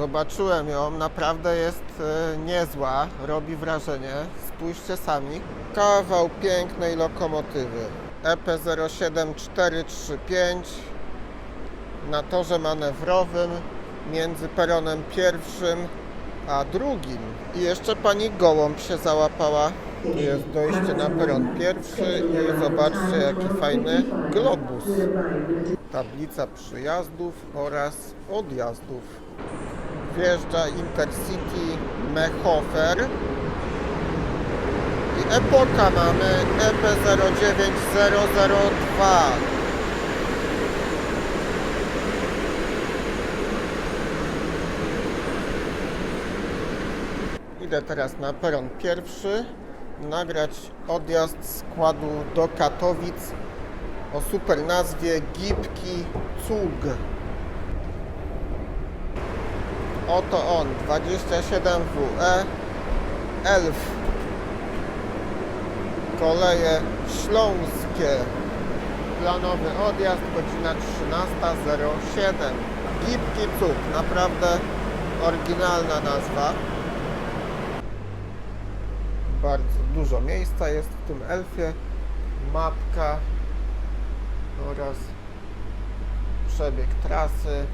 Zobaczyłem ją, naprawdę jest e, niezła, robi wrażenie. Spójrzcie sami. Kawał pięknej lokomotywy. E EP07435 na torze manewrowym między peronem pierwszym a drugim. I jeszcze pani Gołąb się załapała. Tu jest dojście na peron pierwszy i zobaczcie jaki fajny globus. Tablica przyjazdów oraz odjazdów. Wjeżdża Intercity Mechofer. I epoka mamy E EP09002. Idę teraz na peron pierwszy, nagrać odjazd składu do Katowic o super nazwie Gipki Cug. Oto on, 27WE Elf. Koleje Śląskie. Planowy odjazd, godzina 13.07. Gipki Cug, naprawdę oryginalna nazwa. Bardzo dużo miejsca jest w tym elfie. Mapka oraz przebieg trasy.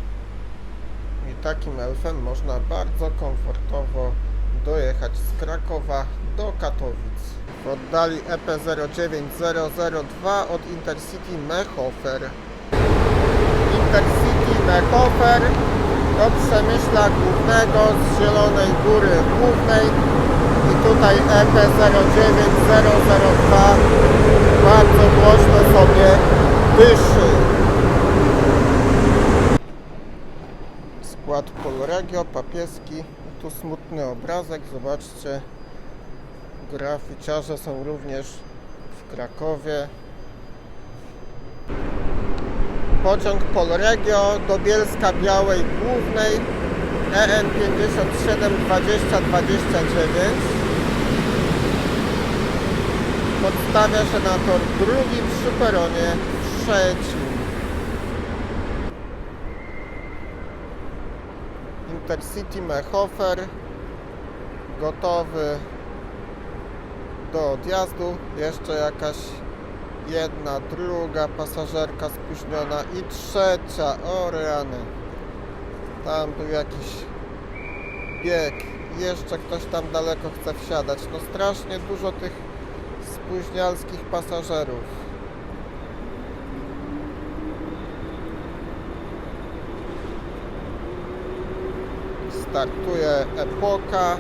I takim elfem można bardzo komfortowo dojechać z Krakowa do Katowic. W oddali E EP09002 od Intercity Mechofer. Intercity Mechofer do Przemyśla Głównego z Zielonej Góry Głównej i tutaj E EP09002 bardzo głośno sobie dyszy. Skład Polregio, papieski. Tu smutny obrazek, zobaczcie. Graficiarze są również w Krakowie. Pociąg Polregio do Bielska Białej Głównej EN 572029 podstawia się na tor drugi przy peronie. Intercity Mechofer gotowy do odjazdu. Jeszcze jakaś jedna, druga pasażerka spóźniona i trzecia. O rany. Tam był jakiś bieg. Jeszcze ktoś tam daleko chce wsiadać. No strasznie dużo tych spóźnialskich pasażerów. Startuje epoka.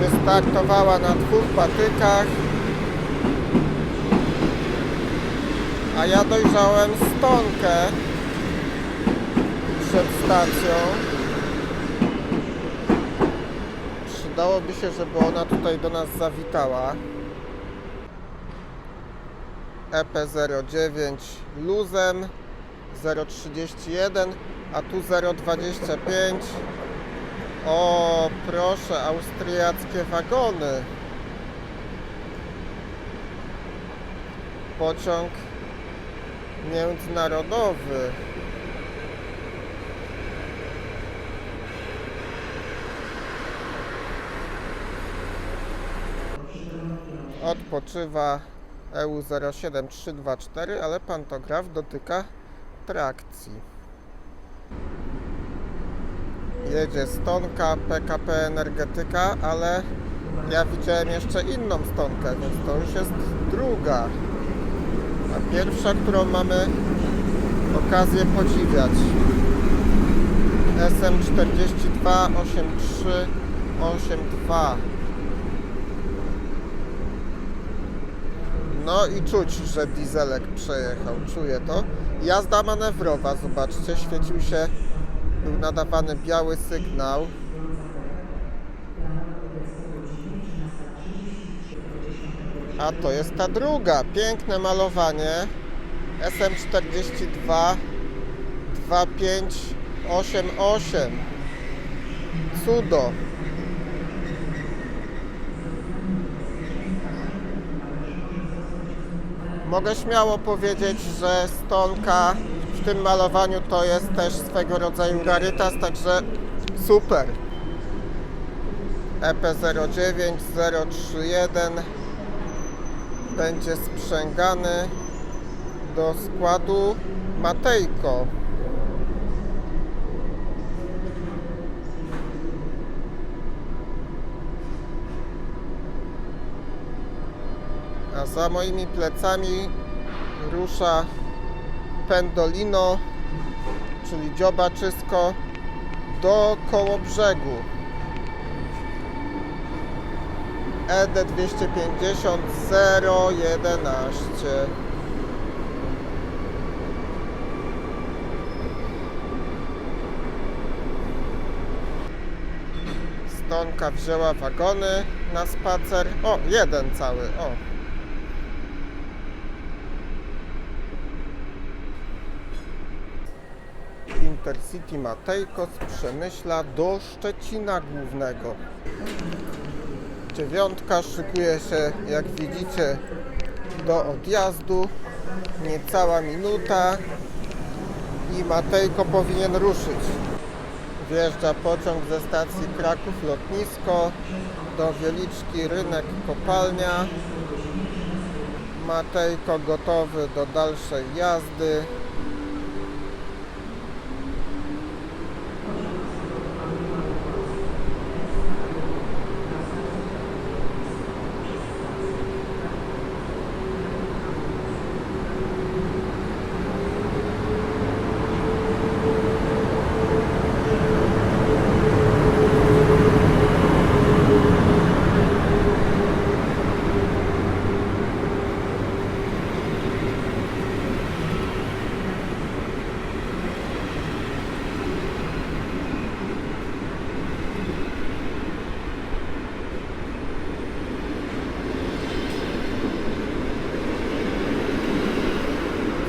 Wystartowała na dwóch patykach. A ja dojrzałem stonkę przed stacją. Przydałoby się, żeby ona tutaj do nas zawitała. E EP09 luzem 031, a tu 025. O, proszę, austriackie wagony. Pociąg międzynarodowy. Odpoczywa E EU 07324, ale pantograf dotyka trakcji. Jedzie stonka PKP Energetyka, ale ja widziałem jeszcze inną stonkę, więc to już jest druga. A pierwsza, którą mamy okazję podziwiać. SM42 8382 No i czuć, że dieselek przejechał, czuję to. Jazda manewrowa, zobaczcie, świecił się, był nadawany biały sygnał. A to jest ta druga, piękne malowanie. SM42 2588 Cudo. Mogę śmiało powiedzieć, że stonka w tym malowaniu to jest też swego rodzaju rarytas, także super. E EP09031 będzie sprzęgany do składu Matejko. A za moimi plecami rusza Pendolino, czyli dziobaczysko do koło brzegu. ED 250 011 Stonka wzięła wagony na spacer. O, jeden cały, o. Intercity Matejko z Przemyśla do Szczecina Głównego. Dziewiątka szykuje się, jak widzicie, do odjazdu. Niecała minuta i Matejko powinien ruszyć. Wjeżdża pociąg ze stacji Kraków Lotnisko do Wieliczki Rynek Kopalnia. Matejko gotowy do dalszej jazdy.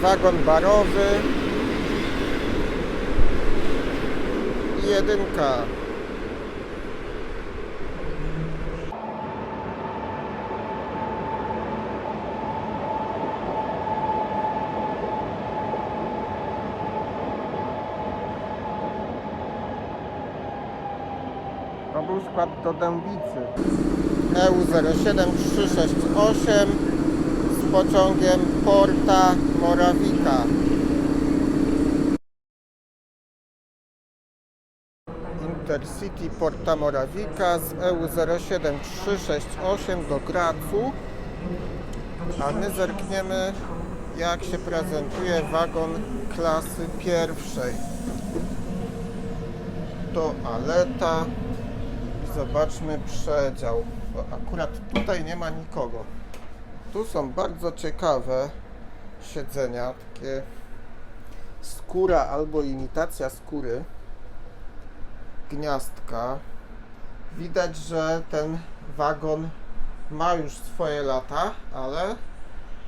Wagon barowy jedynka. To był skład do Dębicy. E EU 07368 z pociągiem Porta Morawika. Intercity Porta Morawika z E EU 07368 do Gracu. A my zerkniemy jak się prezentuje wagon klasy pierwszej. Toaleta zobaczmy przedział. Bo akurat tutaj nie ma nikogo. Tu są bardzo ciekawe siedzenia, takie skóra albo imitacja skóry, gniazdka. Widać, że ten wagon ma już swoje lata, ale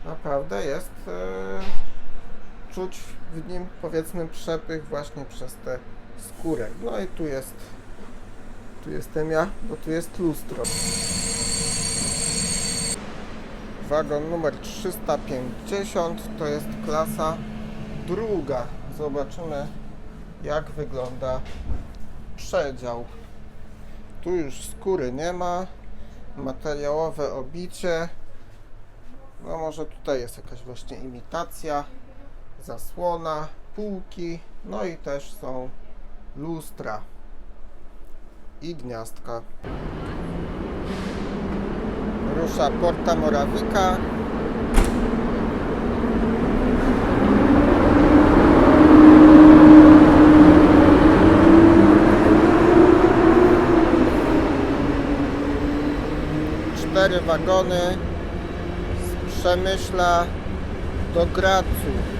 naprawdę jest e, czuć w nim powiedzmy przepych właśnie przez tę skórę. No i tu jest tu jestem ja, bo tu jest lustro. Wagon numer 350 to jest klasa druga. Zobaczymy jak wygląda przedział. Tu już skóry nie ma. Materiałowe obicie. No może tutaj jest jakaś właśnie imitacja. Zasłona, półki. No i też są lustra i gniazdka. Rusza Porta Morawika. Cztery wagony z Przemyśla do Gracu.